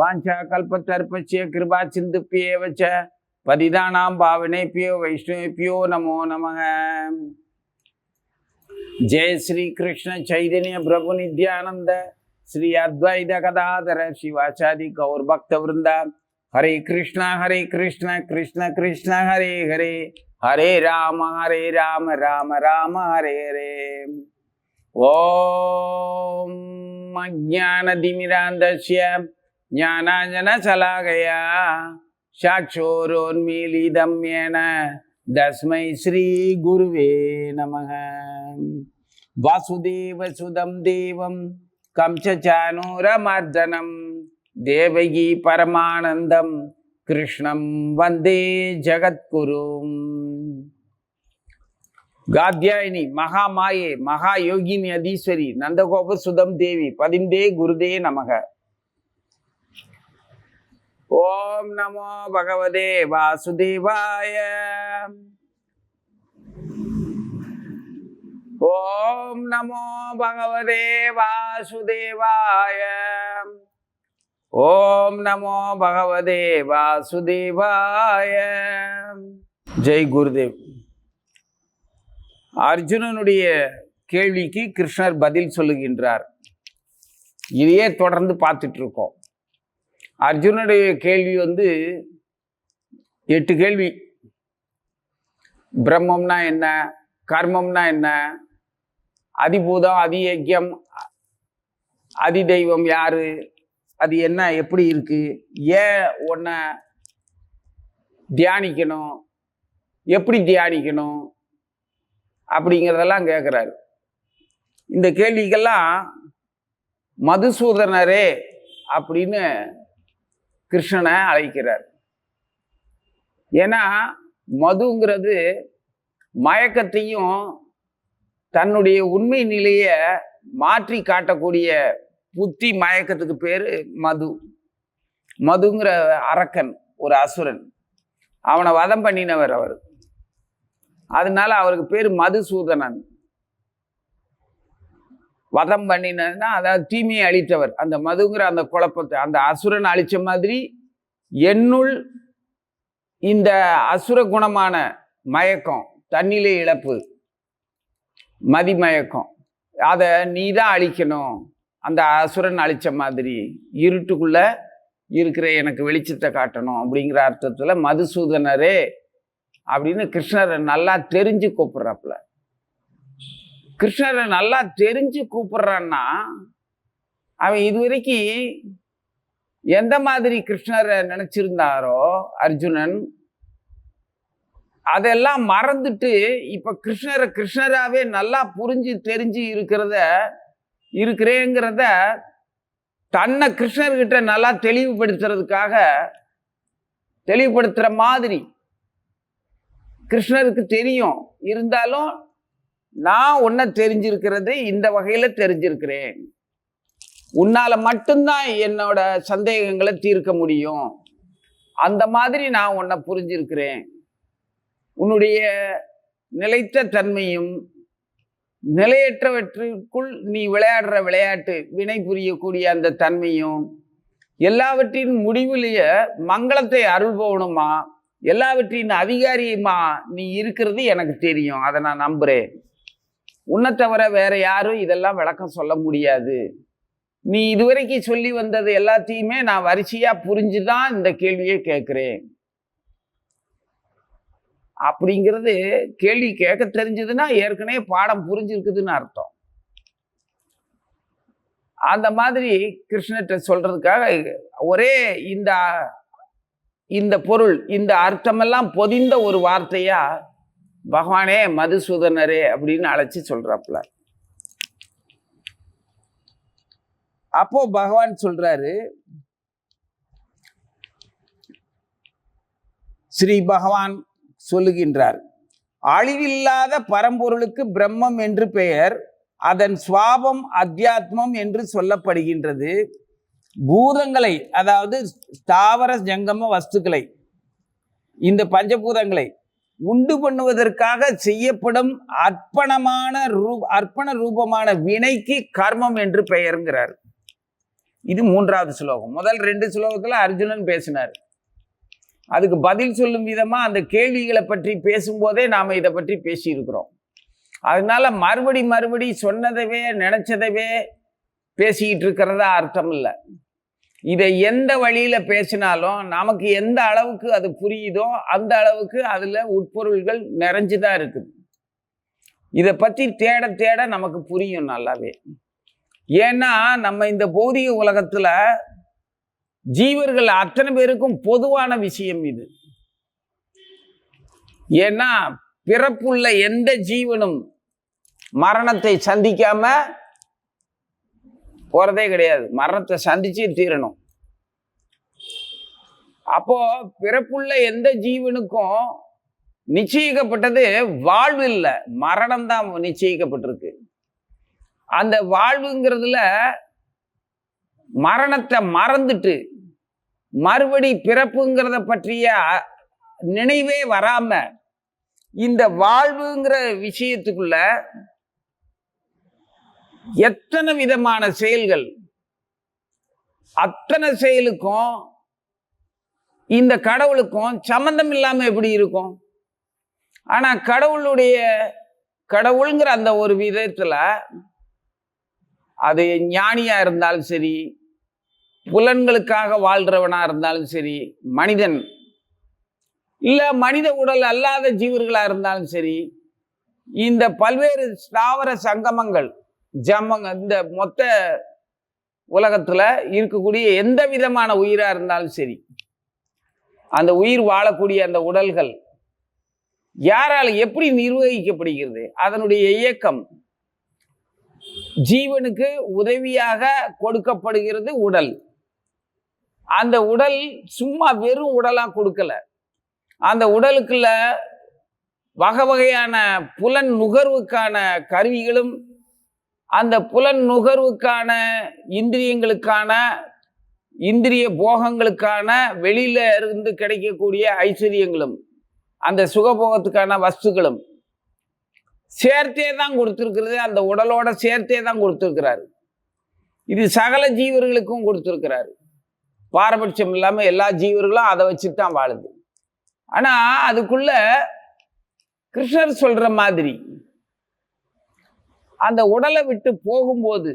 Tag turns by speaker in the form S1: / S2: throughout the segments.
S1: வாஞ்சா கல்பத்தர்ப்பச்சிய கிருபா சிந்துப்பியேவ ச பதிதானாம் பாவனேபியோ வைஷ்ணவேபியோ நமோ நமக. ஜெய ஸ்ரீ கிருஷ்ண சைதன்ய பிரபு நித்யானந்த ஸ்ரீ அத்வைத கதாதர சிவாச்சாரி கௌர் பக்த விருந்தா. ஹரே கிருஷ்ணா ஹரே கிருஷ்ண கிருஷ்ண கிருஷ்ண ஹரே ஹரே. ஹரே ராம ஹரே ராம ராம ராம ஹரே ஹரே. ஓம் அஜானதிமிராந்தஸ்ய ஞானாஞ்சன ஞானாஞ்சனசலாகயா சாட்சோரோன்மீலிதம் என தஸ்மை ஸ்ரீ குருவே நமக. வாசுதேவ சுதம் தேவம் கம்சச்சானூரமர்தனம் தேவகி பரமானந்தம் கிருஷ்ணம் வந்தே ஜகத்குரும் காத்யாயினி மகாமாயே மகா யோகினி அதீஸ்வரி நந்தகோப சுதம் தேவி பதிந்தே குருதே நமக. ஓம் நமோ பகவதே வாசுதேவாய. ஓம் நமோ பகவதே வாசுதேவாய. ஓம் நமோ பகவதே வாசுதேவாய. ஜெய் குருதேவ். அர்ஜுனனுடைய கேள்விக்கு கிருஷ்ணர் பதில் சொல்லுகின்றார். இதையே தொடர்ந்து பார்த்துட்டு இருக்கோம். அர்ஜுனுடைய கேள்வி வந்து எட்டு கேள்வி. பிரம்மம்னா என்ன? கர்மம்னா என்ன? அதிபூதம் அதியக்கியம் அதி தெய்வம் யாரு? அது என்ன? எப்படி இருக்கு? ஏன் உன்னை தியானிக்கணும்? எப்படி தியானிக்கணும்? அப்படிங்கிறதெல்லாம் கேட்குறாரு இந்த கேள்விக்கெல்லாம் மதுசூதனரே அப்படின்னு கிருஷ்ணனை அழைக்கிறார். ஏன்னா மதுங்கிறது மயக்கத்தையும் தன்னுடைய உண்மை நிலையை மாற்றி காட்டக்கூடிய புத்தி மயக்கத்துக்கு பேர் மது. மதுங்கிற அரக்கன் ஒரு அசுரன். அவனை வதம் பண்ணினவர் அவர். அதனால அவருக்கு பேர் மதுசூதனன். வதம் பண்ணினா அதாவது தீமையை அழித்தவர். அந்த மதுங்கிற அந்த குழப்பத்தை அந்த அசுரன் அழித்த மாதிரி என்னுள் இந்த அசுர குணமான மயக்கம் தன்னிலை இழப்பு மதிமயக்கம் அதை நீ தான் அழிக்கணும். அந்த அசுரன் அழிச்ச மாதிரி இருட்டுக்குள்ள இருக்கிற எனக்கு வெளிச்சத்தை காட்டணும் அப்படிங்கிற அர்த்தத்தில் மதுசூதனரே அப்படின்னு கிருஷ்ணரை நல்லா தெரிஞ்சு கூப்பிட்றாப்புல. கிருஷ்ணரை நல்லா தெரிஞ்சு கூப்பிடுறான்னா அவன் இதுவரைக்கும் எந்த மாதிரி கிருஷ்ணரை நினச்சிருந்தாரோ அர்ஜுனன் அதெல்லாம் மறந்துட்டு இப்போ கிருஷ்ணரை கிருஷ்ணராகவே நல்லா புரிஞ்சு தெரிஞ்சு இருக்கிறத இருக்கிறேங்கிறத தன்னை கிருஷ்ணர்கிட்ட நல்லா தெளிவுபடுத்துறதுக்காக தெளிவுபடுத்துகிற மாதிரி கிருஷ்ணருக்கு தெரியும். இருந்தாலும் நான் உன்னை தெரிஞ்சிருக்கிறது இந்த வகையில் தெரிஞ்சிருக்கிறேன். உன்னால் மட்டும்தான் என்னோட சந்தேகங்களை தீர்க்க முடியும். அந்த மாதிரி நான் உன்னை புரிஞ்சிருக்கிறேன். உன்னுடைய நிலைத்த தன்மையும் நிலையற்றவற்றிற்குள் நீ விளையாடுற விளையாட்டு வினை புரியக்கூடிய அந்த தன்மையும் எல்லாவற்றின் முடிவிலேயே மங்களத்தை அருள்பவனுமா எல்லாவற்றின் அதிகாரியுமா நீ இருக்கிறது எனக்கு தெரியும். அதை நான் நம்புறேன். உன்னை தவிர வேற யாரும் இதெல்லாம் விளக்கம் சொல்ல முடியாது. நீ இதுவரைக்கும் சொல்லி வந்தது எல்லாத்தையுமே நான் வரிசையா புரிஞ்சுதான் இந்த கேள்வியை கேட்குறேன். அப்படிங்கிறது கேள்வி கேட்க தெரிஞ்சதுன்னா ஏற்கனவே பாடம் புரிஞ்சிருக்குதுன்னு அர்த்தம். அந்த மாதிரி கிருஷ்ணர்கிட்ட சொல்றதுக்காக ஒரே இந்த இந்த பொருள் இந்த அர்த்தமெல்லாம் பொதிந்த ஒரு வார்த்தையாக பகவானே மதுசூதனரே அப்படின்னு அழைச்சி சொல்றாப்புல. அப்போ பகவான் சொல்றாரு ஸ்ரீ பகவான் சொல்லுகின்றார் அழிவில்லாத பரம்பொருளுக்கு பிரம்மம் என்று பெயர் அதன் சுவாபம் அத்தியாத்மம் என்று சொல்லப்படுகின்றது. பூதங்களை அதாவது ஸ்தாவர ஜங்கம வஸ்துக்களை இந்த பஞ்சபூதங்களை உண்டு பண்ணுவதற்காக செய்யப்படும் அர்ப்பணமான ரூ அர்ப்பண ரூபமான வினைக்கு கர்மம் என்று பெயருங்கிறார். இது மூன்றாவது ஸ்லோகம். முதல் ரெண்டு ஸ்லோகத்தில் அர்ஜுனன் பேசினார். அதுக்கு பதில் சொல்லும் விதமாக அந்த கேள்விகளை பற்றி பேசும்போதே நாம் இதை பற்றி பேசியிருக்கிறோம். அதனால மறுபடி மறுபடி சொன்னதவே நினச்சதவே பேசிக்கிட்டு இருக்கிறதா அர்த்தம் இல்லை. இதை எந்த வழியில் பேசினாலும் நமக்கு எந்த அளவுக்கு அது புரியுதோ அந்த அளவுக்கு அதில் உட்பொருள்கள் நிறைஞ்சு தான் இருக்குது. இதை பற்றி தேட தேட நமக்கு புரியும் நல்லாவே. ஏன்னா நம்ம இந்த பௌதிக உலகத்தில் ஜீவர்கள் அத்தனை பேருக்கும் பொதுவான விஷயம் இது. ஏன்னா பிறப்புள்ள எந்த ஜீவனும் மரணத்தை சந்திக்காமல் போறதே கிடையாது. மரணத்தை சந்திச்சு தீரணும். அப்போ பிறப்புள்ள எந்த ஜீவனுக்கும் நிச்சயிக்கப்பட்டது வாழ்வு இல்லை. மரணம் தான் நிச்சயிக்கப்பட்டிருக்கு. அந்த வாழ்வுங்கிறதுல மரணத்தை மறந்துட்டு மறுபடி பிறப்புங்கிறத பற்றிய நினைவே வராம இந்த வாழ்வுங்கிற விஷயத்துக்குள்ள எத்தனை விதமான செயல்கள்? அத்தனை செயலுக்கும் இந்த கடவுளுக்கும் சம்பந்தம் இல்லாமல் எப்படி இருக்கும்? ஆனா கடவுளுடைய கடவுளுங்கிற அந்த ஒரு விதத்துல அது ஞானியா இருந்தாலும் சரி புலன்களுக்காக வாழ்றவனா இருந்தாலும் சரி மனிதன் இல்ல மனித உடல் அல்லாத ஜீவர்களா இருந்தாலும் சரி இந்த பல்வேறு ஸ்தாவர சங்கமங்கள் ஜமங்க இந்த மொத்த உலகத்தில் இருக்கக்கூடிய எந்த விதமான உயிராக இருந்தாலும் சரி அந்த உயிர் வாழக்கூடிய அந்த உடல்கள் யாரால் எப்படி நிர்வகிக்கப்படுகிறது அதனுடைய இயக்கம் ஜீவனுக்கு உதவியாக கொடுக்கப்படுகிறது உடல். அந்த உடல் சும்மா வெறும் உடலாக கொடுக்கல. அந்த உடலுக்குள்ள வகை வகையான புலன் நுகர்வுக்கான கருவிகளும் அந்த புலன் நுகர்வுக்கான இந்திரியங்களுக்கான இந்திரிய போகங்களுக்கான வெளியில இருந்து கிடைக்கக்கூடிய ஐஸ்வர்யங்களும் அந்த சுகபோகத்துக்கான வஸ்துக்களும் சேர்த்தே தான் கொடுத்துருக்கிறது. அந்த உடலோட சேர்த்தே தான் கொடுத்துருக்கிறாரு. இது சகல ஜீவர்களுக்கும் கொடுத்துருக்கிறாரு. பாரபட்சம் இல்லாமல் எல்லா ஜீவர்களும் அதை வச்சு தான் வாழுது. ஆனால் அதுக்குள்ள கிருஷ்ணர் சொல்ற மாதிரி அந்த உடலை விட்டு போகும்போது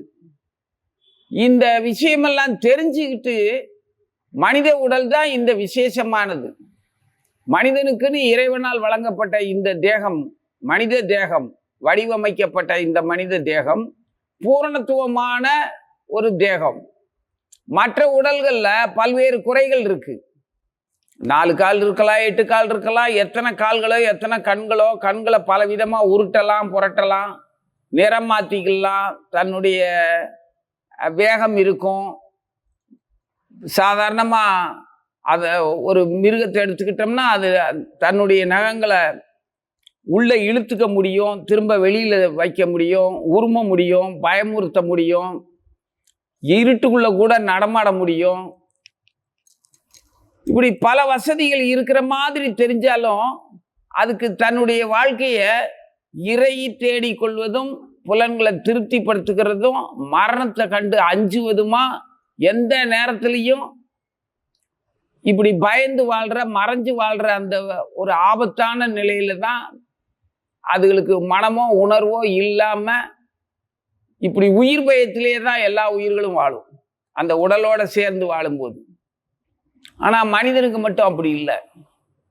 S1: இந்த விஷயமெல்லாம் தெரிஞ்சுக்கிட்டு மனித உடல் தான் இந்த விசேஷமானது. மனிதனுக்குன்னு இறைவனால் வழங்கப்பட்ட இந்த தேகம் மனித தேகம் வடிவமைக்கப்பட்ட இந்த மனித தேகம் பூரணத்துவமான ஒரு தேகம். மற்ற உடல்களில் பல்வேறு குறைகள் இருக்கு. நாலு கால் இருக்கலாம் எட்டு கால் இருக்கலாம் எத்தனை கால்களோ எத்தனை கண்களோ கண்களை பலவிதமாக உருட்டலாம் புரட்டலாம். நிறம் மாற்றிக்கலாம் தன்னுடைய வேகம் இருக்கும். சாதாரணமாக அதை ஒரு மிருகத்தை எடுத்துக்கிட்டோம்னா அது தன்னுடைய நகங்களை உள்ளே இழுத்துக்க முடியும் திரும்ப வெளியில் வைக்க முடியும் உரும முடியும் பயமுறுத்த முடியும் இருட்டுக்குள்ளே கூட நடமாட முடியும். இப்படி பல வசதிகள் இருக்கிற மாதிரி தெரிஞ்சாலும் அதுக்கு தன்னுடைய வாழ்க்கையை இறையை தேடிக்கொள்வதும் புலன்களை திருப்திப்படுத்துகிறதும் மரணத்தை கண்டு அஞ்சுவதுமா எந்த நேரத்திலையும் இப்படி பயந்து வாழ்கிற மறைஞ்சு வாழ்கிற அந்த ஒரு ஆபத்தான நிலையில தான் அதுகளுக்கு மனமோ உணர்வோ இல்லாமல் இப்படி உயிர் பயத்திலே தான் எல்லா உயிர்களும் வாழும். அந்த உடலோடு சேர்ந்து வாழும்போது. ஆனால் மனிதனுக்கு மட்டும் அப்படி இல்லை.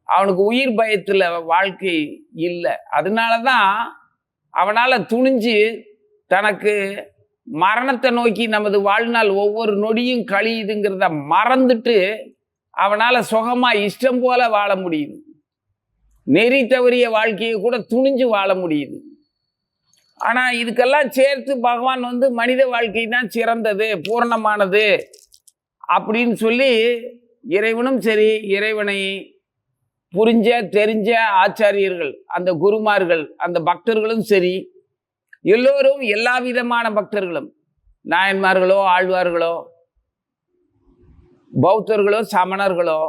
S1: அவனுக்கு உயிர் பயத்தில் வாழ்க்கை இல்லை. அதனால தான் அவனால் துணிஞ்சு தனக்கு மரணத்தை நோக்கி நமது வாழ்நாள் ஒவ்வொரு நொடியும் கழியுதுங்கிறத மறந்துட்டு அவனால் சுகமாக இஷ்டம் போல வாழ முடியுது. நெறி தவறிய வாழ்க்கையை கூட துணிஞ்சு வாழ முடியுது. ஆனால் இதுக்கெல்லாம் சேர்த்து பகவான் வந்து மனித வாழ்க்கை தான் சிறந்தது பூரணமானது அப்படின்னு சொல்லி இறைவனும் சரி இறைவனை புரிஞ்ச தெரிஞ்ச ஆச்சாரியர்கள் அந்த குருமார்கள் அந்த பக்தர்களும் சரி. எல்லோரும் எல்லா விதமான பக்தர்களும். நாயன்மார்களோ ஆழ்வார்களோ பௌத்தர்களோ சமணர்களோ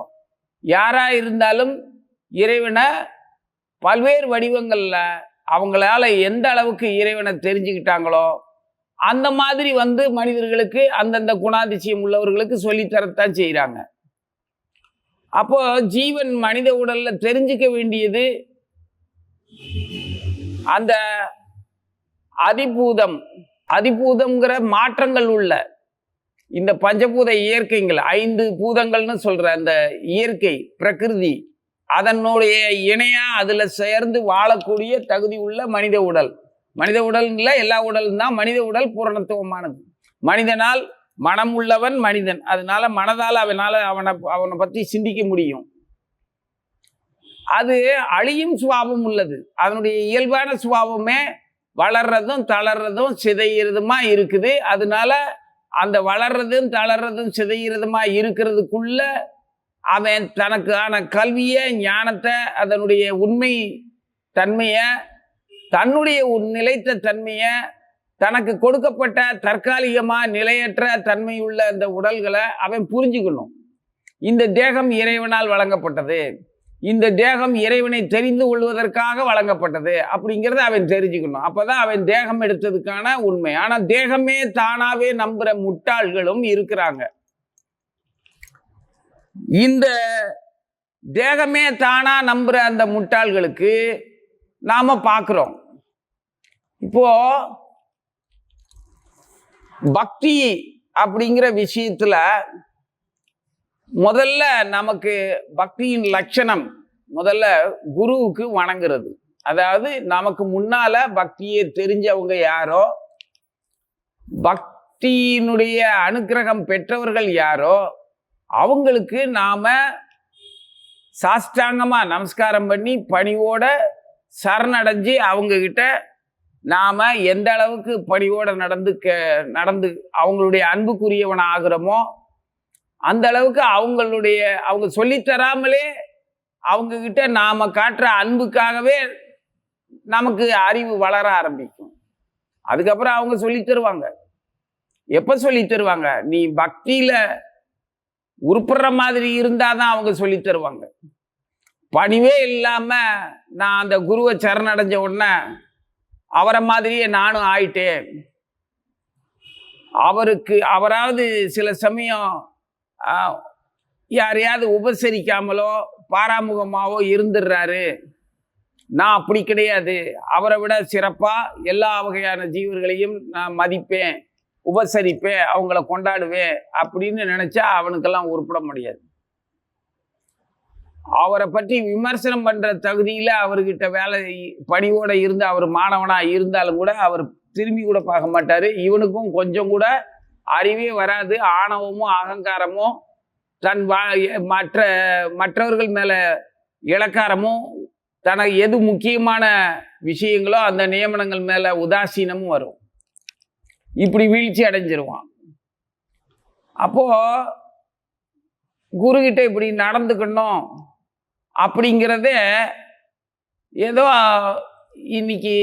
S1: யாராக இருந்தாலும் இறைவனை பல்வேறு வடிவங்களில் அவங்களால எந்த அளவுக்கு இறைவனை தெரிஞ்சுக்கிட்டாங்களோ அந்த மாதிரி வந்து மனிதர்களுக்கு அந்தந்த குணாதிசயம் உள்ளவர்களுக்கு சொல்லித்தரத்தான் செய்கிறாங்க அப்போ ஜீவன் மனித உடல்ல தெரிஞ்சுக்க வேண்டியது அந்த அதிபூதம். அதிபூதம்ங்கிற மாற்றங்கள் உள்ள இந்த பஞ்சபூத இயற்கைங்கள் ஐந்து பூதங்கள்னு சொல்ற அந்த இயற்கை பிரகிருதி அதனுடைய இணையா அதுல சேர்ந்து வாழக்கூடிய தகுதி உள்ள மனித உடல். மனித உடல் எல்லா உடலும் தான் மனித உடல் பூரணத்துவமானது. மனிதனால் மனம் உள்ளவன் மனிதன். அதனால மனதால் அவனால் அவனை அவனை பற்றி சிந்திக்க முடியும். அது அழியும் சுபாவம் உள்ளது. அதனுடைய இயல்பான சுபாவமே வளர்றதும் தளர்றதும் சிதையிறதுமா இருக்குது. அதனால அந்த வளர்றதும் தளர்றதும் சிதையிறதுமா இருக்கிறதுக்குள்ள அவன் தனக்கான கல்வியை ஞானத்தை அதனுடைய உண்மை தன்மையை தன்னுடைய உன் நிலைத்த தன்மையை தனக்கு கொடுக்கப்பட்ட தற்காலிகமாக நிலையற்ற தன்மையுள்ள அந்த உடல்களை அவன் புரிஞ்சுக்கணும். இந்த தேகம் இறைவனால் வழங்கப்பட்டது. இந்த தேகம் இறைவனை தெரிந்து கொள்வதற்காக வழங்கப்பட்டது அப்படிங்கிறத அவன் தெரிஞ்சுக்கணும். அப்போ தான் அவன் தேகம் எடுத்ததுக்கான உண்மை. ஆனால் தேகமே தானாவே நம்புகிற முட்டாள்களும் இருக்கிறாங்க. இந்த தேகமே தானா நம்புகிற அந்த முட்டாள்களுக்கு நாம் பார்க்குறோம் இப்போ பக்தி அப்படிங்கிற விஷயத்துல முதல்ல நமக்கு பக்தியின் லட்சணம் முதல்ல குருவுக்கு வணங்குறது. அதாவது நமக்கு முன்னால பக்தியை தெரிஞ்சவங்க யாரோ பக்தியினுடைய அனுக்கிரகம் பெற்றவர்கள் யாரோ அவங்களுக்கு நாம சாஷ்டாங்கமாக நமஸ்காரம் பண்ணி பணிவோட சரணடைஞ்சு அவங்கக்கிட்ட நாம் எந்த அளவுக்கு பணியோடு நடந்து க- நடந்து அவங்களுடைய அன்புக்குரியவன் ஆகிறோமோ அந்த அளவுக்கு அவங்களுடைய அவங்க சொல்லித்தராமலே தராமலே நாம் காட்டுற அன்புக்காகவே நமக்கு அறிவு வளர ஆரம்பிக்கும். அதுக்கப்புறம் அவங்க சொல்லி தருவாங்க. எப்போ சொல்லி தருவாங்க? நீ பக்தியில் உருப்படுற மாதிரி இருந்தால் தான் அவங்க சொல்லி தருவாங்க. பணிவே இல்லாமல் நான் அந்த குருவை சரணடைஞ்ச உடனே அவரை மாதிரியே நானும் ஆயிட்டேன். அவருக்கு அவராவது சில சமயம் யாரையாவது உபசரிக்காமலோ பாராமுகமாகவோ இருந்துடுறாரு நான் அப்படி கிடையாது. அவரை விட சிறப்பாக எல்லா வகையான ஜீவர்களையும் நான் மதிப்பேன் உபசரிப்பேன் அவங்கள கொண்டாடுவேன் அப்படின்னு நினச்சா அவனுக்கெல்லாம் உருப்பிட முடியாது. அவரை பற்றி விமர்சனம் பண்ற தகுதியில் அவர்கிட்ட வேலை பணிவோடு இருந்து அவர் மாணவனா இருந்தாலும் கூட அவர் திரும்பி கூட பார்க்க மாட்டாரு. இவனுக்கும் கொஞ்சம் கூட அறிவே வராது. ஆணவமும் அகங்காரமும் தன் வா மற்ற மற்றவர்கள் மேலே இலக்காரமும் தனக்கு எது முக்கியமான விஷயங்களோ அந்த நியமனங்கள் மேலே உதாசீனமும் வரும். இப்படி வீழ்ச்சி அடைஞ்சிருவான். அப்போது குருகிட்ட இப்படி நடந்துக்கணும். அப்படிங்கிறத ஏதோ இன்னைக்கு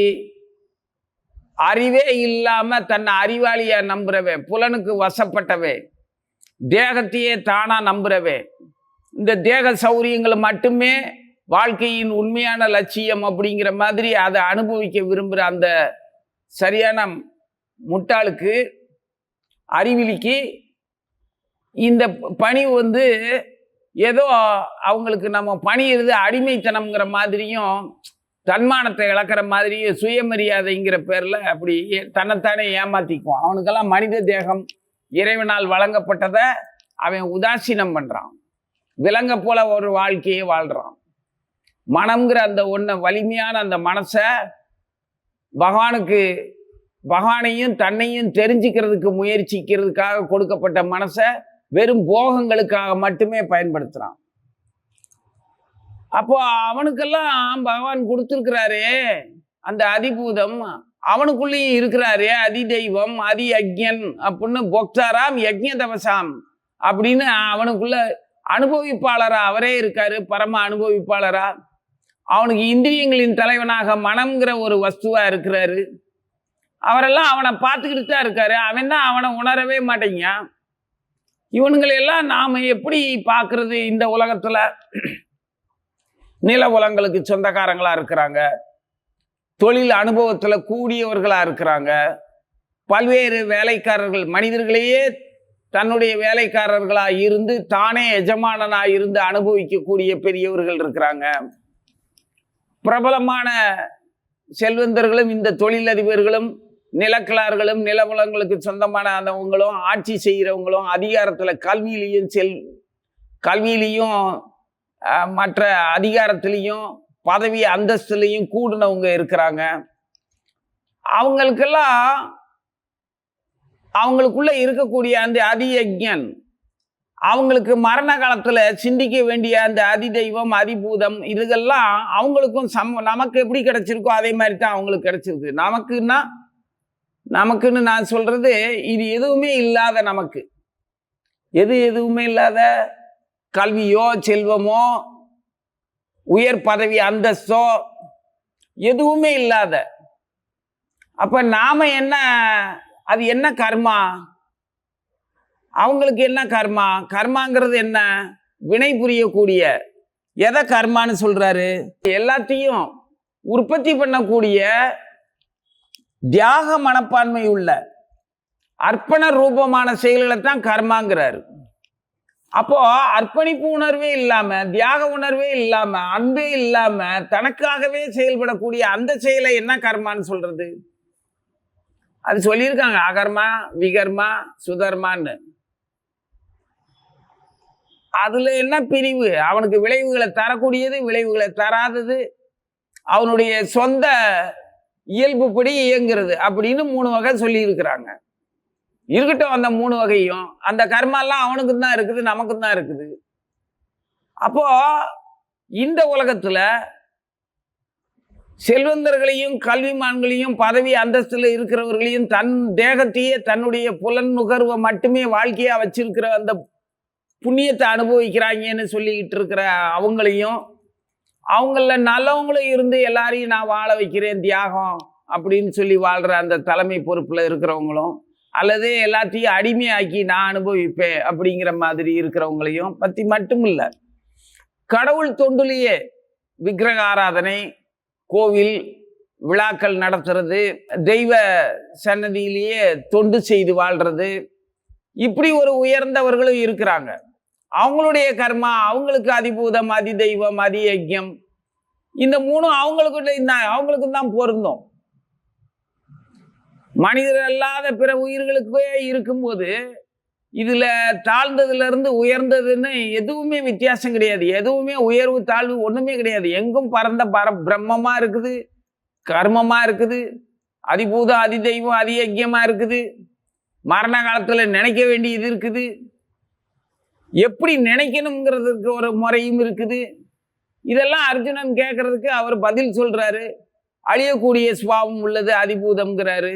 S1: அறிவே இல்லாமல் தன்னை அறிவாளியை நம்புறவன் புலனுக்கு வசப்பட்டவன் தேகத்தையே தானாக நம்புறவன். இந்த தேக சௌரியங்களை மட்டுமே வாழ்க்கையின் உண்மையான லட்சியம் அப்படிங்கிற மாதிரி அதை அனுபவிக்க விரும்புகிற அந்த சரியான முட்டாளுக்கு அறிவிலிக்கு இந்த பணி வந்து ஏதோ அவங்களுக்கு நம்ம பணியிறது அடிமைத்தனம்ங்கிற மாதிரியும் தன்மானத்தை இழக்கிற மாதிரியும் சுயமரியாதைங்கிற பேரில் அப்படி ஏ- தன்னைத்தானே ஏமாத்திக்குவான். அவனுக்கெல்லாம் மனித தேகம் இறைவனால் வழங்கப்பட்டதை அவன் உதாசீனம் பண்ணுறான் விலங்க போல ஒரு வாழ்க்கையை வாழ்கிறான் மனம்ங்கிற அந்த ஒன்றை வலிமையான அந்த மனசை பகவானுக்கு பகவானையும் தன்னையும் தெரிஞ்சுக்கிறதுக்கு முயற்சிக்கிறதுக்காக கொடுக்கப்பட்ட மனசை வெறும் போகங்களுக்காக மட்டுமே பயன்படுத்துகிறான் அப்போ அவனுக்கெல்லாம் பகவான் கொடுத்துருக்கிறாரே அந்த அதிபூதம் அவனுக்குள்ளேயும் இருக்கிறாரே அதி தெய்வம் அதி யஜ்யன் அப்படின்னு பொக்தாராம் யஜ்ய தவசாம் அப்படின்னு அவனுக்குள்ள அனுபவிப்பாளரா அவரே இருக்காரு பரம அனுபவிப்பாளரா. அவனுக்கு இந்திரியங்களின் தலைவனாக மனம்ங்கிற ஒரு வஸ்துவாக இருக்கிறாரு. அவரெல்லாம் அவனை பார்த்துக்கிட்டு தான் இருக்காரு. அவன் தான் அவனை உணரவே மாட்டேங்கான் இவனுங்களையெல்லாம் நாம் எப்படி பார்க்குறது இந்த உலகத்தில்? நில உலங்களுக்கு சொந்தக்காரங்களாக இருக்கிறாங்க. தொழில் அனுபவத்தில் கூடியவர்களாக இருக்கிறாங்க. பல்வேறு வேலைக்காரர்கள் மனிதர்களையே தன்னுடைய வேலைக்காரர்களாக இருந்து தானே எஜமானனாக இருந்து அனுபவிக்கக்கூடிய பெரியவர்கள் இருக்கிறாங்க. பிரபலமான செல்வந்தர்களும் இந்த தொழிலதிபர்களும் நிலக்கிழார்களும் நிலவளங்களுக்கு சொந்தமான அந்தவங்களும் ஆட்சி செய்கிறவங்களும் அதிகாரத்தில் கல்வியிலையும் செல் கல்வியிலையும் மற்ற அதிகாரத்திலையும் பதவி அந்தஸ்துலையும் கூடினவங்க இருக்கிறாங்க. அவங்களுக்கெல்லாம் அவங்களுக்குள்ள இருக்கக்கூடிய அந்த அதியஜன் அவங்களுக்கு மரண காலத்தில் சிந்திக்க வேண்டிய அந்த அதிதெய்வம் அதிபூதம் இதுகெல்லாம் அவங்களுக்கும் சம் நமக்கு எப்படி கிடைச்சிருக்கோ அதே மாதிரி தான் அவங்களுக்கு கிடைச்சிருக்கு நமக்குன்னா நமக்குன்னு நான் சொல்கிறது இது எதுவுமே இல்லாத நமக்கு. எது எதுவுமே இல்லாத கல்வியோ செல்வமோ உயர் பதவி அந்தஸ்தோ எதுவுமே இல்லாத. அப்போ நாம் என்ன அது என்ன கர்மா? அவங்களுக்கு என்ன கர்மா? கர்மாங்கிறது என்ன? வினை புரியக்கூடிய. எதை கர்மான்னு சொல்கிறாரு எல்லாத்தையும் உற்பத்தி பண்ணக்கூடிய தியாக மனப்பான்மை உள்ள அர்ப்பண ரூபமான செயல்களை தான் கர்மாங்கிறாரு. அப்போ அர்ப்பணிப்பு உணர்வே இல்லாம தியாக உணர்வே இல்லாம அன்பே இல்லாம தனக்காகவே செயல்படக்கூடிய அந்த செயலை என்ன கர்மான்னு சொல்றது? அது சொல்லியிருக்காங்க. அகர்மா விகர்மா சுதர்மான்னு. அதுல என்ன பிரிவு? அவனுக்கு விளைவுகளை தரக்கூடியது விளைவுகளை தராதது. அவனுடைய சொந்த இயல்புப்படி இயங்குறது அப்படின்னு மூணு வகை சொல்லியிருக்கிறாங்க. இருக்கட்டும் அந்த மூணு வகையும். அந்த கர்மாலாம் அவனுக்கு தான் இருக்குது நமக்கு தான் இருக்குது. அப்போ இந்த உலகத்தில் செல்வந்தர்களையும் கல்விமான்களையும் பதவி அந்தஸ்தில் இருக்கிறவர்களையும் தன் தேகத்தையே தன்னுடைய புலன் நுகர்வை மட்டுமே வாழ்க்கையாக வச்சிருக்கிற அந்த புண்ணியத்தை அனுபவிக்கிறாங்கன்னு சொல்லிக்கிட்டு இருக்கிற அவங்களையும் அவங்கள நல்லவங்களும் இருந்து எல்லாரையும் நான் வாழ வைக்கிறேன் தியாகம் அப்படின்னு சொல்லி வாழ்கிற அந்த தலைமை பொறுப்பில் இருக்கிறவங்களும் அல்லது எல்லாத்தையும் அடிமையாக்கி நான் அனுபவிப்பேன் அப்படிங்கிற மாதிரி இருக்கிறவங்களையும் பற்றி மட்டும் இல்லை கடவுள் தொண்டுலேயே விக்கிரக ஆராதனை கோவில் விழாக்கள் நடத்துறது தெய்வ சன்னதியிலேயே தொண்டு செய்து வாழ்கிறது இப்படி ஒரு உயர்ந்தவர்களும் இருக்கிறாங்க. அவங்களுடைய கர்மா அவங்களுக்கு அதிபூதம் அதி தெய்வம் அதி யஜ்யம் இந்த மூணும் அவங்களுக்குள்ள தான் அவங்களுக்கும் தான் பொருந்தும். மனிதர் அல்லாத பிற உயிர்களுக்கே இருக்கும்போது இதுல தாழ்ந்ததுல இருந்து உயர்ந்ததுன்னு எதுவுமே வித்தியாசம் கிடையாது. எதுவுமே உயர்வு தாழ்வு ஒண்ணுமே கிடையாது. எங்கும் பரந்த பர பிரம்மமா இருக்குது கர்மமா இருக்குது அதிபூதம் அதி தெய்வம் அதி யஜ்யமா இருக்குது. மரண காலத்துல நினைக்க வேண்டியது இருக்குது. எப்படி நினைக்கணுங்கிறதுக்கு ஒரு முறையும் இருக்குது. இதெல்லாம் அர்ஜுனன் கேட்கறதுக்கு அவர் பதில் சொல்றாரு. அழியக்கூடிய சுபாவம் உள்ளது அதிபூதம்ங்கிறாரு.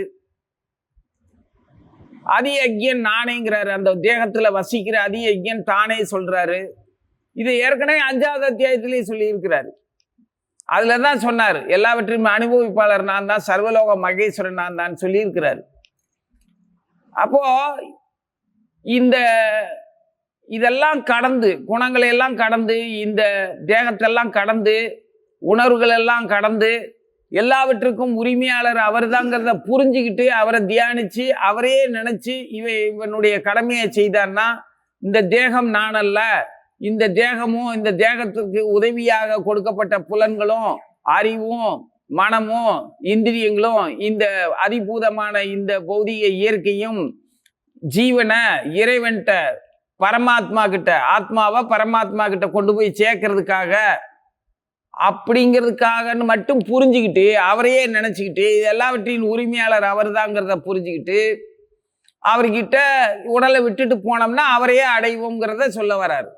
S1: அதி யஜ்யன் நானேங்கிறாரு. அந்த தேகத்தில் வசிக்கிற அதி யஜ்யன் தானே சொல்றாரு. இதை ஏற்கனவே அஞ்சாவது அத்தியாயத்திலேயே சொல்லியிருக்கிறாரு. அதில் தான் சொன்னார் எல்லாவற்றையும் அனுபவிப்பாளர் நான் தான் சர்வலோக மகேஸ்வரன் நான் தான் சொல்லியிருக்கிறாரு. அப்போது இந்த இதெல்லாம் கடந்து குணங்களை எல்லாம் கடந்து இந்த தேகத்தெல்லாம் கடந்து உணர்வுகள் எல்லாம் கடந்து எல்லாவற்றுக்கும் உரிமையாளர் அவர்தாங்கிறத புரிஞ்சுக்கிட்டு அவரை தியானிச்சு அவரே நினைச்சு இவ இவனுடைய கடமையை செய்தார்னா இந்த தேகம் நானல்ல இந்த தேகமும் இந்த தேகத்துக்கு உதவியாக கொடுக்கப்பட்ட புலன்களும் அறிவும் மனமும் இந்திரியங்களும் இந்த அதிபூதமான இந்த பௌதிக இயற்கையும் ஜீவனை இறைவன்கிட்ட பரமாத்மா கிட்ட ஆத்மாவை பரமாத்மா கிட்ட கொண்டு போய் சேர்க்கறதுக்காக அப்படிங்கிறதுக்காகன்னு மட்டும் புரிஞ்சுக்கிட்டு அவரையே நினச்சிக்கிட்டு இது எல்லாவற்றின் உரிமையாளர் அவர்தாங்கிறத புரிஞ்சுக்கிட்டு அவர்கிட்ட உடலை விட்டுட்டு போனோம்னா அவரையே அடைவோங்கிறத சொல்ல வராரு.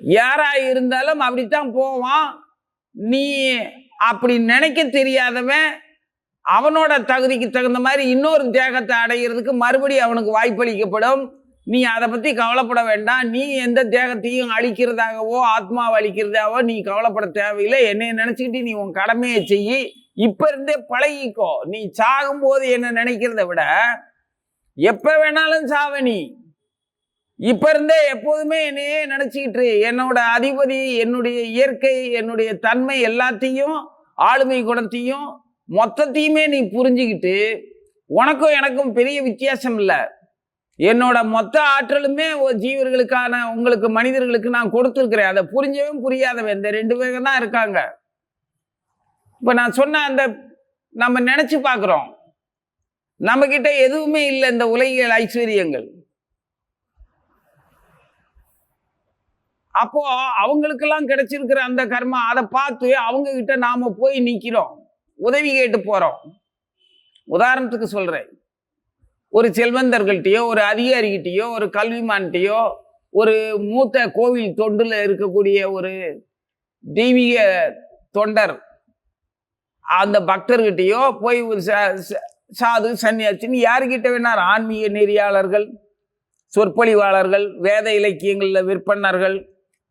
S1: யாரா இருந்தாலும் அப்படித்தான் போவான். நீ அப்படி நினைக்க தெரியாதவன் அவனோட தகுதிக்கு தகுந்த மாதிரி இன்னொரு தேகத்தை அடைகிறதுக்கு மறுபடியும் அவனுக்கு வாய்ப்பளிக்கப்படும். நீ அதை பற்றி கவலைப்பட வேண்டாம். நீ எந்த தேகத்தையும் அழிக்கிறதாகவோ ஆத்மாவை அழிக்கிறதாவோ நீ கவலைப்பட தேவையில்லை. என்னை நினச்சிக்கிட்டு நீ உன் கடமையை செய்யி இப்போ இருந்தே பழகிக்கோ. நீ சாகும்போது என்ன நினைக்கிறத விட எப்போ வேணாலும் சாவ நீ. இப்ப இருந்தே எப்போதுமே என்னையே நினைச்சுக்கிட்டு என்னோட அதிபதி என்னுடைய இயற்கை என்னுடைய தன்மை எல்லாத்தையும் ஆளுமை குணத்தையும் மொத்தத்தையுமே நீ புரிஞ்சுக்கிட்டு உனக்கும் எனக்கும் பெரிய வித்தியாசம் இல்லை. என்னோட மொத்த ஆற்றலுமே ஜீவர்களுக்கான உங்களுக்கு மனிதர்களுக்கு நான் கொடுத்துருக்குறேன். அதை புரிஞ்சவும் புரியாதவன். இந்த ரெண்டு பேரும் தான் இருக்காங்க. இப்போ நான் சொன்ன அந்த நம்ம நினச்சி பார்க்குறோம். நம்ம எதுவுமே இல்லை இந்த உலகியல் ஐஸ்வர்யங்கள். அப்போ அவங்களுக்கெல்லாம் கிடைச்சிருக்கிற அந்த கர்மா அதை பார்த்து அவங்க கிட்ட நாம போய் நிற்கிறோம் உதவி கேட்டு போறோம். உதாரணத்துக்கு சொல்றேன். ஒரு செல்வந்தர்கள்ட்டையோ ஒரு அதிகாரிகிட்டேயோ ஒரு கல்விமான்கிட்டையோ ஒரு மூத்த கோவில் தொண்டில் இருக்கக்கூடிய ஒரு தெய்வீக தொண்டர் அந்த பக்தர்கிட்டேயோ போய் ஒரு ச- ச- சாது சன்னியாச்சின்னு யாருக்கிட்ட வேணார் ஆன்மீக நெறியாளர்கள் சொற்பொழிவாளர்கள் வேத இலக்கியங்களில் விற்பனர்கள்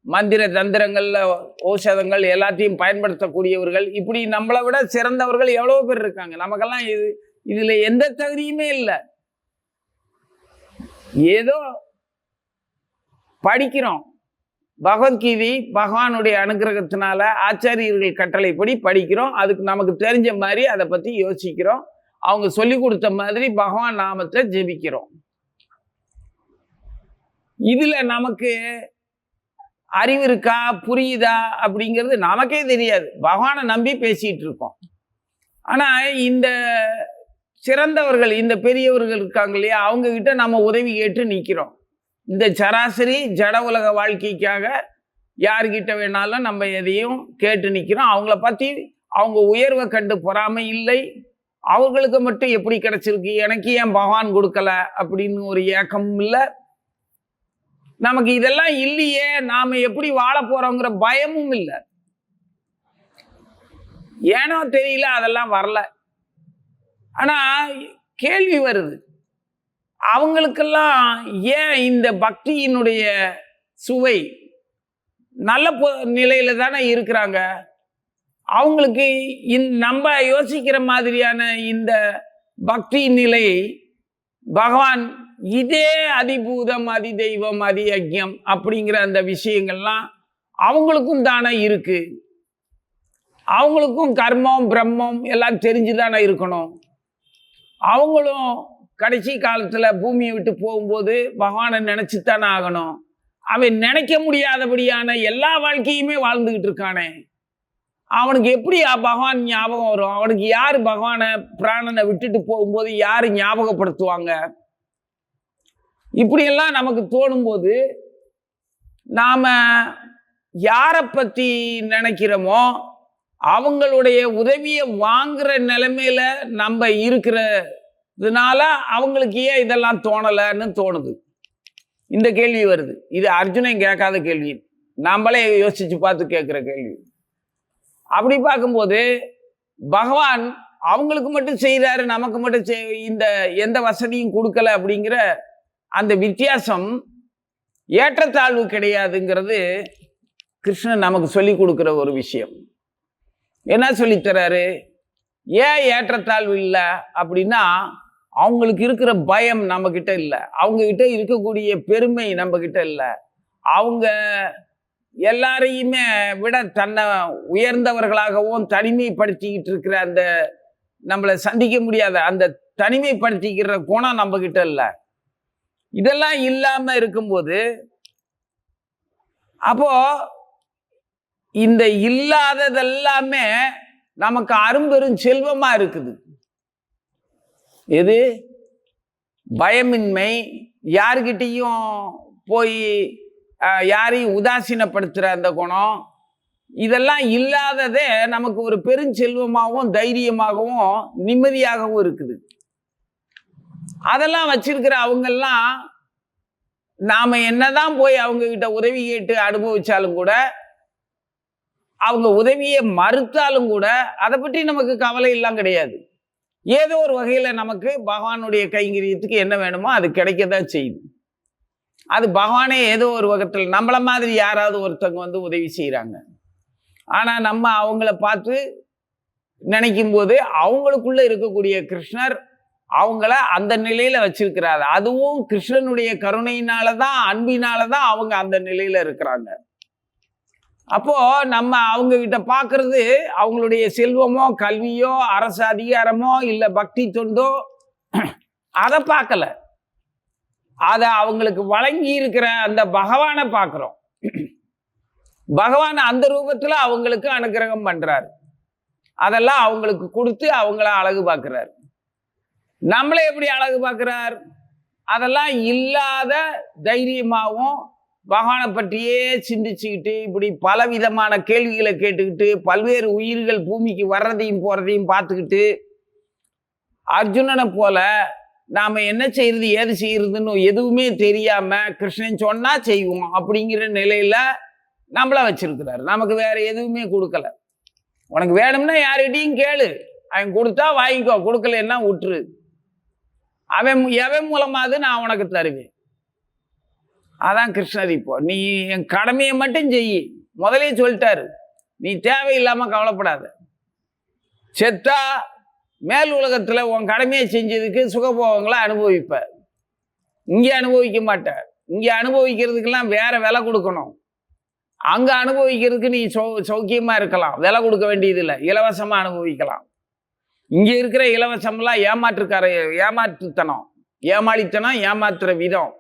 S1: மந்திர தந்திரங்களில் ஓஷதங்கள் எல்லாத்தையும் பயன்படுத்தக்கூடியவர்கள் இப்படி நம்மளை விட சிறந்தவர்கள் எவ்வளோ பேர் இருக்காங்க? நமக்கெல்லாம் இது இதில் எந்த தகுதியுமே இல்லை. ஏதோ படிக்கிறோம். பகவத்கீதை பகவானுடைய அனுகிரகத்தினால ஆச்சாரியர்கள் கட்டளைப்படி படிக்கிறோம். அதுக்கு நமக்கு தெரிஞ்ச மாதிரி அதை பத்தி யோசிக்கிறோம். அவங்க சொல்லி கொடுத்த மாதிரி பகவான் நாமத்தை ஜெபிக்கிறோம். இதுல நமக்கு அறிவு இருக்கா புரியுதா அப்படிங்கிறது நமக்கே தெரியாது. பகவானை நம்பி பேசிட்டு இருக்கோம். ஆனா இந்த சிறந்தவர்கள் இந்த பெரியவர்கள் இருக்காங்க இல்லையா அவங்க கிட்ட நம்ம உதவி கேட்டு நிற்கிறோம் இந்த சராசரி ஜட உலக வாழ்க்கைக்காக யார்கிட்ட வேணாலும் நம்ம எதையும் கேட்டு நிற்கிறோம் அவங்கள பற்றி அவங்க உயர்வை கண்டு பொறாமை இல்லை. அவர்களுக்கு மட்டும் எப்படி கிடச்சிருக்கு? எனக்கு ஏன் பகவான் கொடுக்கல? அப்படின்னு ஒரு ஏக்கமும் இல்லை. நமக்கு இதெல்லாம் இல்லையே நாம் எப்படி வாழ போகிறோங்கிற பயமும் இல்லை. ஏனோ தெரியல அதெல்லாம் வரல. ஆனால் கேள்வி வருது. அவங்களுக்கெல்லாம் ஏன் இந்த பக்தியினுடைய சுவை நல்ல பொ- தானே இருக்கிறாங்க? அவங்களுக்கு இந் நம்ம யோசிக்கிற மாதிரியான இந்த பக்தி நிலை பகவான் இதே அதிபூதம் அதி தெய்வம் அதி யஜ்யம் அப்படிங்கிற அந்த விஷயங்கள்லாம் அவங்களுக்கும் தானே இருக்குது அவங்களுக்கும் கர்மம் பிரம்மம் எல்லாம் தெரிஞ்சு தானே இருக்கணும். அவங்களும் கடைசி காலத்தில் பூமியை விட்டு போகும்போது பகவானை நினச்சி தானே ஆகணும். அவன் நினைக்க முடியாதபடியான எல்லா வாழ்க்கையுமே வாழ்ந்துக்கிட்டு இருக்கானே. அவனுக்கு எப்படி பகவான் ஞாபகம் வரும்? அவனுக்கு யார் பகவானை பிராணனை விட்டுட்டு போகும்போது யார் ஞாபகப்படுத்துவாங்க? இப்படியெல்லாம் நமக்கு தோணும்போது நாம் யாரை பற்றி நினைக்கிறோமோ அவங்களுடைய உதவியை வாங்குற நிலைமையில நம்ம இருக்கிறதுனால அவங்களுக்கு ஏன் இதெல்லாம் தோணலைன்னு தோணுது. இந்த கேள்வி வருது. இது அர்ஜுனன் கேட்காத கேள்வி. நம்மளே யோசிச்சு பார்த்து கேட்குற கேள்வி. அப்படி பார்க்கும்போது பகவான் அவங்களுக்கு மட்டும் செய்கிறாரு நமக்கு மட்டும் செய் இந்த எந்த வசதியும் கொடுக்கல அப்படிங்கிற அந்த வித்தியாசம் ஏற்றத்தாழ்வு கிடையாதுங்கிறது கிருஷ்ணன் நமக்கு சொல்லி கொடுக்குற ஒரு விஷயம். என்ன சொல்லித்தராரு ஏன் ஏற்றத்தாழ்வு இல்லை? அப்படின்னா அவங்களுக்கு இருக்கிற பயம் நம்மக்கிட்ட இல்லை. அவங்கக்கிட்ட இருக்கக்கூடிய பெருமை நம்ம இல்லை. அவங்க எல்லாரையுமே விட தன்னை உயர்ந்தவர்களாகவும் தனிமைப்படுத்திக்கிட்டு இருக்கிற அந்த நம்மளை சந்திக்க முடியாத அந்த தனிமைப்படுத்திக்கிற குணம் நம்ம கிட்ட இல்லை. இதெல்லாம் இல்லாமல் இருக்கும்போது அப்போது இந்த இல்லாததெல்லாமே நமக்கு அரும்பெரும் செல்வமாக இருக்குது. எது? பயமின்மை. யாருக்கிட்டேயும் போய் யாரையும் உதாசீனப்படுத்துகிற அந்த குணம். இதெல்லாம் இல்லாததே நமக்கு ஒரு பெருஞ்செல்வமாகவும் தைரியமாகவும் நிம்மதியாகவும் இருக்குது. அதெல்லாம் வச்சிருக்கிற அவங்கெல்லாம் நாம் என்னதான் போய் அவங்க கிட்ட உதவி கேட்டு அனுபவிச்சாலும் கூட அவங்க உதவியை மறுத்தாலும் கூட அதை பற்றி நமக்கு கவலை எல்லாம் கிடையாது. ஏதோ ஒரு வகையில் நமக்கு பகவானுடைய கைங்கரியத்துக்கு என்ன வேணுமோ அது கிடைக்க தான் செய்யுது. அது பகவானே ஏதோ ஒரு வகத்தில் நம்மளை மாதிரி யாராவது ஒருத்தவங்க வந்து உதவி செய்கிறாங்க ஆனால் நம்ம அவங்கள பார்த்து நினைக்கும் போது அவங்களுக்குள்ள இருக்கக்கூடிய கிருஷ்ணர் அவங்கள அந்த நிலையில் வச்சிருக்கிறாரு. அதுவும் கிருஷ்ணனுடைய கருணையினால தான் அன்பினால தான் அவங்க அந்த நிலையில் இருக்கிறாங்க. அப்போது நம்ம அவங்க கிட்ட பார்க்குறது அவங்களுடைய செல்வமோ கல்வியோ அரசு அதிகாரமோ இல்லை பக்தி தொண்டோ அதை பார்க்கல. அதை அவங்களுக்கு வழங்கி இருக்கிற அந்த பகவானை பார்க்குறோம். பகவான் அந்த ரூபத்தில் அவங்களுக்கு அனுக்கிரகம் பண்ணுறாரு அதெல்லாம் அவங்களுக்கு கொடுத்து அவங்கள அழகு பார்க்குறாரு. நம்மளை எப்படி அழகு பார்க்குறார்? அதெல்லாம் இல்லாத தைரியமாகவும் பகவானை பற்றியே சிந்திச்சுக்கிட்டு இப்படி பலவிதமான கேள்விகளை கேட்டுக்கிட்டு பல்வேறு உயிர்கள் பூமிக்கு வர்றதையும் போகிறதையும் பார்த்துக்கிட்டு அர்ஜுனனை போல நாம் என்ன செய்யறது ஏது செய்யறதுன்னு எதுவுமே தெரியாமல் கிருஷ்ணன் சொன்னால் செய்வோம் அப்படிங்கிற நிலையில் நம்மள வச்சிருக்கிறாரு. நமக்கு வேறு எதுவுமே கொடுக்கல. உனக்கு வேணும்னா யார்கிட்டையும் கேளு. அவன் கொடுத்தா வாங்கிக்கோ. கொடுக்கலன்னா விட்டுரு அவன் எவன் மூலமாவது நான் உனக்கு தருவேன். அதான் கிருஷ்ணர் இப்போ. நீ என் கடமையை மட்டும் செய். முதலே சொல்லிட்டாரு. நீ தேவையில்லாமல் கவலைப்படாத. செத்தா மேல் உலகத்தில் உன் கடமையை செஞ்சதுக்கு சுகபோகங்களை அனுபவிப்ப. இங்கே அனுபவிக்க மாட்டேன் இங்கே அனுபவிக்கிறதுக்கெல்லாம் வேற விலை கொடுக்கணும். அங்கே அனுபவிக்கிறதுக்கு நீ சௌ சௌக்கியமாக இருக்கலாம். விலை கொடுக்க வேண்டியதில்லை. இலவசமாக அனுபவிக்கலாம். இங்கே இருக்கிற இலவசம்லாம் ஏமாற்றுக்கார ஏமாற்றுத்தனம். ஏமாளித்தனம் ஏமாத்துற விதம்.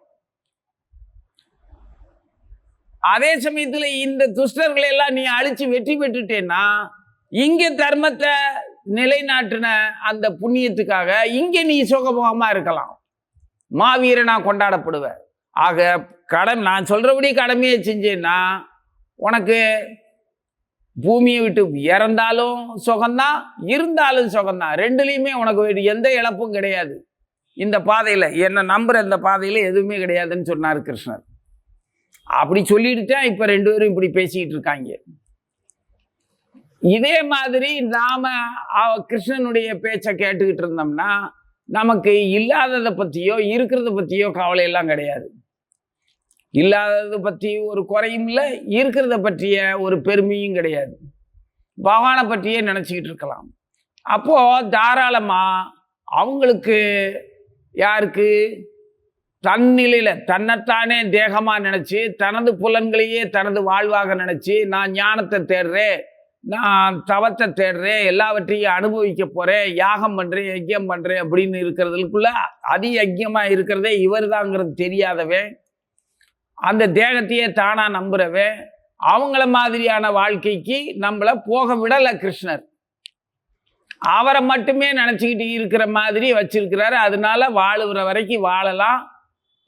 S1: அதே சமயத்தில் இந்த துஷ்டர்களை எல்லாம் நீ அழிச்சு வெற்றி பெற்றுட்டேன்னா இங்கே தர்மத்தை நிலைநாட்டின அந்த புண்ணியத்துக்காக இங்கே நீ சுகபோகமாக இருக்கலாம். மாவீரை நான் கொண்டாடப்படுவேன் ஆக கடன் நான் சொல்கிறபடி கடமையை செஞ்சேன்னா உனக்கு பூமியை விட்டு இறந்தாலும் சுகம்தான் இருந்தாலும் சுகம்தான். ரெண்டுலேயுமே உனக்கு எந்த இழப்பும் கிடையாது. இந்த பாதையில் என்னை நம்புகிற இந்த பாதையில் எதுவுமே கிடையாதுன்னு சொன்னார் கிருஷ்ணர். அப்படி சொல்லிட்டு தான் இப்போ ரெண்டு பேரும் இப்படி பேசிக்கிட்டு இருக்காங்க. இதே மாதிரி நாம கிருஷ்ணனுடைய பேச்சை கேட்டுக்கிட்டு இருந்தோம்னா நமக்கு இல்லாததை பற்றியோ இருக்கிறத பற்றியோ கவலையெல்லாம் கிடையாது. இல்லாததை பற்றி ஒரு குறையும் இல்லை இருக்கிறத பற்றிய ஒரு பெருமையும் கிடையாது. பகவானை பற்றியே நினச்சிக்கிட்டு இருக்கலாம். அப்போது தாராளமாக அவங்களுக்கு யாருக்கு? தன்னிலையில் தன்னைத்தானே தேகமாக நினச்சி தனது புலன்களையே தனது வாழ்வாக நினச்சி நான் ஞானத்தை தேடுறேன் நான் தவத்தை தேடுறேன் எல்லாவற்றையும் அனுபவிக்க போகிறேன் யாகம் பண்ணுறேன் யஜ்யம் பண்ணுறேன் அப்படின்னு இருக்கிறதுக்குள்ள அதி யஜ்யமாக இருக்கிறதே இவர் தாங்கிறது தெரியாதவன். அந்த தேகத்தையே தானாக நம்புறவன். அவங்கள மாதிரியான வாழ்க்கைக்கு நம்மளை போக விடலை கிருஷ்ணர். அவரை மட்டுமே நினச்சிக்கிட்டு இருக்கிற மாதிரி வச்சிருக்கிறாரு. அதனால வாழுகிற வரைக்கும் வாழலாம்.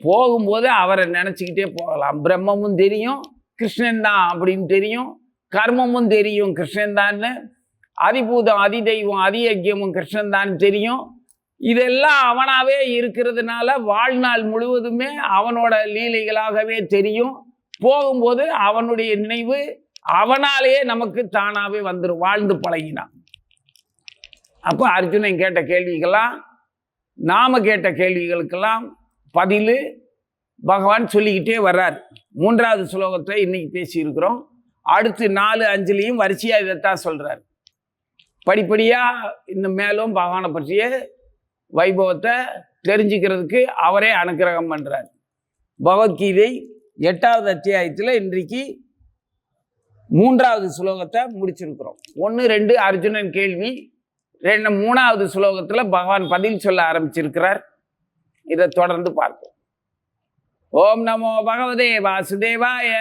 S1: போகும்போது அவரை நினச்சிக்கிட்டே போகலாம். பிரம்மமும் தெரியும் கிருஷ்ணன் தான் அப்படின்னு தெரியும் கர்மமும் தெரியும் கிருஷ்ணன் தான்னு. அதிபூதம் அதிதெய்வம் அதியக்கியமும் கிருஷ்ணன் தான் தெரியும். இதெல்லாம் அவனாகவே இருக்கிறதுனால வாழ்நாள் முழுவதுமே அவனோட லீலைகளாகவே தெரியும். போகும்போது அவனுடைய நினைவு அவனாலேயே நமக்கு தானாகவே வந்துடும் வாழ்ந்து பழகினான் அப்போ அர்ஜுனன் கேட்ட கேள்விக்கெல்லாம் நாம கேட்ட கேள்விகளுக்கெல்லாம் பதில் பகவான் சொல்லிக்கிட்டே வர்றார். மூன்றாவது ஸ்லோகத்தை இன்னைக்கு பேசியிருக்கிறோம். அடுத்து நாலு அஞ்சுலேயும் வரிசையாக இதைத்தான் சொல்கிறார் படிப்படியாக இன்னும் மேலும் பகவானை பற்றிய வைபவத்தை தெரிஞ்சுக்கிறதுக்கு அவரே அனுக்கிரகம் பண்ணுறார் பகவத்கீதை எட்டாவது அத்தியாயத்தில் இன்றைக்கு மூன்றாவது ஸ்லோகத்தை முடிச்சிருக்கிறோம். ஒன்று ரெண்டு அர்ஜுனன் கேள்வி. ரெண்டு மூணாவது ஸ்லோகத்தில் பகவான் பதில் சொல்ல ஆரம்பிச்சிருக்கிறார். இதை தொடர்ந்து பார்ப்போம். ஓம் நமோ பகவதே வாசுதேவாய.